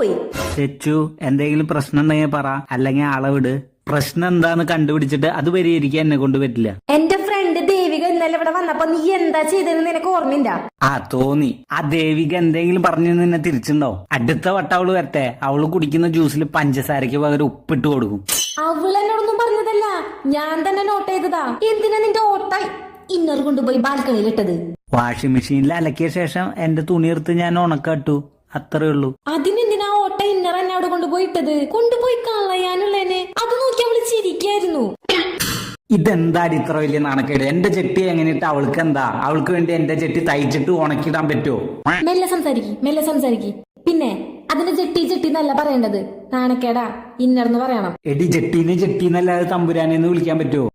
പോയി. ചെച്ചു എന്തെങ്കിലും പ്രശ്നം ഉണ്ടെങ്കിൽ പറ. അല്ലെങ്കിൽ അളവിട്. വിട് പ്രശ്നം എന്താന്ന് കണ്ടുപിടിച്ചിട്ട് അത് പരിഹരിക്കാൻ എന്നെ കൊണ്ട് പറ്റില്ല. എന്റെ ഫ്രണ്ട് ദേവിക ഇന്നലെ ഇവിടെ വന്നപ്പോ നീ എന്താ ചെയ്തെന്ന് നിനക്ക് ഓർമ്മയില്ല? ആ തോന്നി. ആ ദേവിക എന്തെങ്കിലും പറഞ്ഞു നിന്നെ തിരിച്ചുണ്ടാവും അടുത്ത വട്ടം അവൾ വരട്ടെ. അവൾ കുടിക്കുന്ന ജ്യൂസിൽ പഞ്ചസാരയ്ക്ക് പകരം ഉപ്പിട്ട് കൊടുക്കും. അവൾ എന്നോടൊന്നും പറഞ്ഞതല്ല. ഞാൻ തന്നെ നോട്ട് ചെയ്തതാ. എന്തിനാ നിന്റെ ഓട്ട ഇന്നർ കൊണ്ടുപോയി ബാൽക്കണിയിൽ ഇട്ടത്? വാഷിംഗ് മെഷീനിൽ അലക്കിയ ശേഷം എന്റെ തുണിയെടുത്ത് ഞാൻ ഉണക്കാട്ടു അത്രേ ഉള്ളൂ. ഓട്ട ഇന്നർ എന്നെ അവിടെ കൊണ്ടുപോയി ഇട്ടത് കൊണ്ടുപോയി കളയാനുള്ളതിനെ. അത് നോക്കി അവൾ ചിരിക്കായിരുന്നു. ഇതെന്താടി ഇത്ര വലിയ നാണക്കേട്? എന്റെ ചെട്ടി എങ്ങനെയിട്ട് അവൾക്ക് എന്താ? അവൾക്ക് വേണ്ടി എന്റെ ചെട്ടി തയ്ച്ചിട്ട് ഉണക്കിടാൻ പറ്റുമോ മെല്ലെ സംസാരിക്കി മെല്ലെ സംസാരിക്കി. പിന്നെ അതിന് ജെട്ടി ജെട്ടി എന്നല്ല പറയേണ്ടത്. നാണക്കേടാ ഇന്നർന്ന് പറയണം. എടി ജെട്ടീനെ എന്നല്ലാതെ തമ്പുരാനെന്ന് വിളിക്കാൻ പറ്റുമോ